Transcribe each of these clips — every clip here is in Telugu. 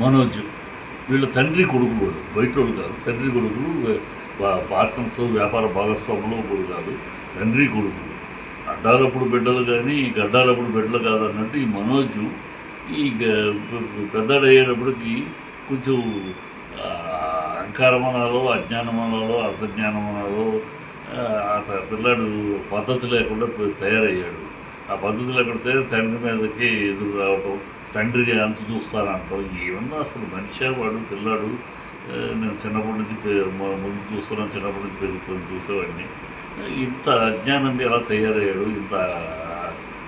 మనోజ్ వీళ్ళ తండ్రి కొడుకులు బయట వాళ్ళు కాదు తండ్రి కొడుకులు పార్టనర్స్ వ్యాపార భాగస్వాములు కూడా కాదు తండ్రి కొడుకులు. అడ్డాలప్పుడు బిడ్డలు కానీ గడ్డాలప్పుడు బిడ్డలు కాదు అన్నట్టు ఈ మనోజ్ ఈ పెద్దడయ్యేటప్పటికి అయ్యేటప్పటికి కొంచెం అహంకారమనాలో అజ్ఞానమనాలో అర్ధజ్ఞానమనాలో అత పిల్లాడు పద్ధతి లేకుండా తయారయ్యాడు. ఆ పద్ధతిలో లేకుండా తండ్రి మీదకి ఎదురు రావటం తండ్రికి అంత చూస్తానంటాం ఏమన్నా అసలు మనిషి వాడు పిల్లాడు నేను చిన్నప్పటి నుంచి ముందు చూస్తున్నాను చిన్నప్పటి నుంచి పెరుగుతున్నాను చూసేవాడిని. ఇంత అజ్ఞానంగా ఎలా తయారయ్యాడు ఇంత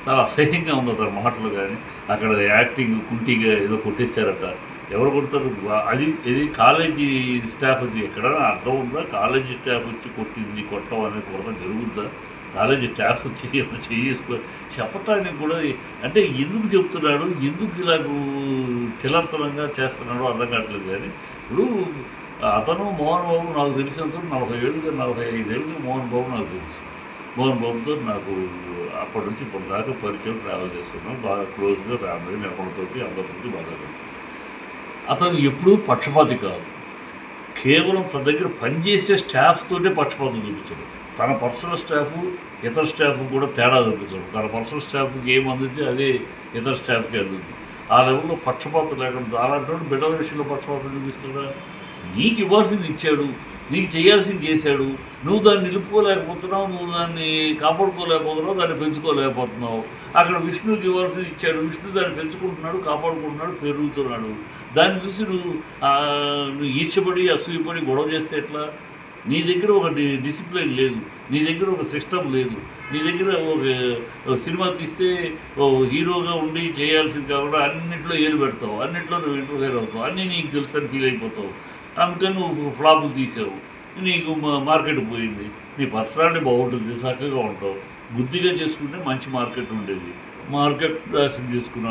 చాలా అసహ్యంగా ఉంది అతని మాటలు కానీ అక్కడ యాక్టింగ్ కుంటిగా ఏదో కొట్టేశారట. ఎవరు కొడతారు? అది ఇది కాలేజీ స్టాఫ్ వచ్చి ఎక్కడైనా అర్థం ఉందా? కాలేజీ స్టాఫ్ వచ్చి కొట్టింది కొట్టడం అనేది కొరత జరుగుద్దా? కాలేజీ స్టాఫ్ వచ్చి చేసుకో చెప్పటానికి కూడా అంటే ఎందుకు చెప్తున్నాడు? ఎందుకు ఇలాగూ చిలంతనంగా చేస్తున్నాడు అర్థం కావట్లేదు కానీ ఇప్పుడు అతను మోహన్ బాబు నాకు తెలిసినంత నలభై ఏళ్ళుగా నలభై ఐదేళ్ళుగా మోహన్ బాబు నాకు తెలుసు. మోహన్ బాబుతో నాకు అప్పటి నుంచి ఇప్పటిదాకా పరిచయం ట్రావెల్ చేస్తున్నాం. బాగా క్లోజ్గా ఫ్యామిలీ నెపలతోటి అందరితోటి బాగా తెలుసు. అతను ఎప్పుడూ పక్షపాతి కాదు. కేవలం తన దగ్గర పనిచేసే స్టాఫ్తోనే పక్షపాతం చూపించడు. తన పర్సనల్ స్టాఫ్ ఇతర స్టాఫ్ కూడా తేడా చూపించాడు. తన పర్సనల్ స్టాఫ్కి ఏం అందించి అదే ఇతర స్టాఫ్కి అందుతుంది ఆ లెవెల్లో పక్షపాతం లేకుండా అలాంటి బిడ్డల విషయంలో పక్షపాతం చూపిస్తాడా? నీకు ఇవ్వాల్సింది ఇచ్చాడు. నీకు చేయాల్సింది చేశాడు. నువ్వు దాన్ని నిలుపుకోలేకపోతున్నావు నువ్వు దాన్ని కాపాడుకోలేకపోతున్నావు దాన్ని పెంచుకోలేకపోతున్నావు. అక్కడ విష్ణువుకి ఇవ్వాల్సింది ఇచ్చాడు. విష్ణు దాన్ని పెంచుకుంటున్నాడు కాపాడుకుంటున్నాడు పెరుగుతున్నాడు. దాన్ని చూసి నువ్వు నువ్వు ఈర్చబడి అసూయపడి గొడవ చేస్తే ఎట్లా? నీ దగ్గర ఒక డిసిప్లిన్ లేదు. నీ దగ్గర ఒక సిస్టమ్ లేదు. నీ దగ్గర ఒక సినిమా తీస్తే హీరోగా ఉండి చేయాల్సింది కాకుండా అన్నింటిలో ఏలు పెడతావు. అన్నింటిలో నువ్వు ఇంటర్ఫేర్ అవుతావు. అన్నీ నీకు తెలుసు అని ఫీల్ అయిపోతావు. అందుకని నువ్వు ఫ్లాపులు తీసావు. నీకు మా- మార్కెట్ పోయింది. నీ పర్సనాలిటీ బాగుంటుంది చక్కగా ఉంటావు. బుద్ధిగా చేసుకుంటే మంచి మార్కెట్ ఉండేది. మార్కెట్ నాశనం తీసుకున్నాను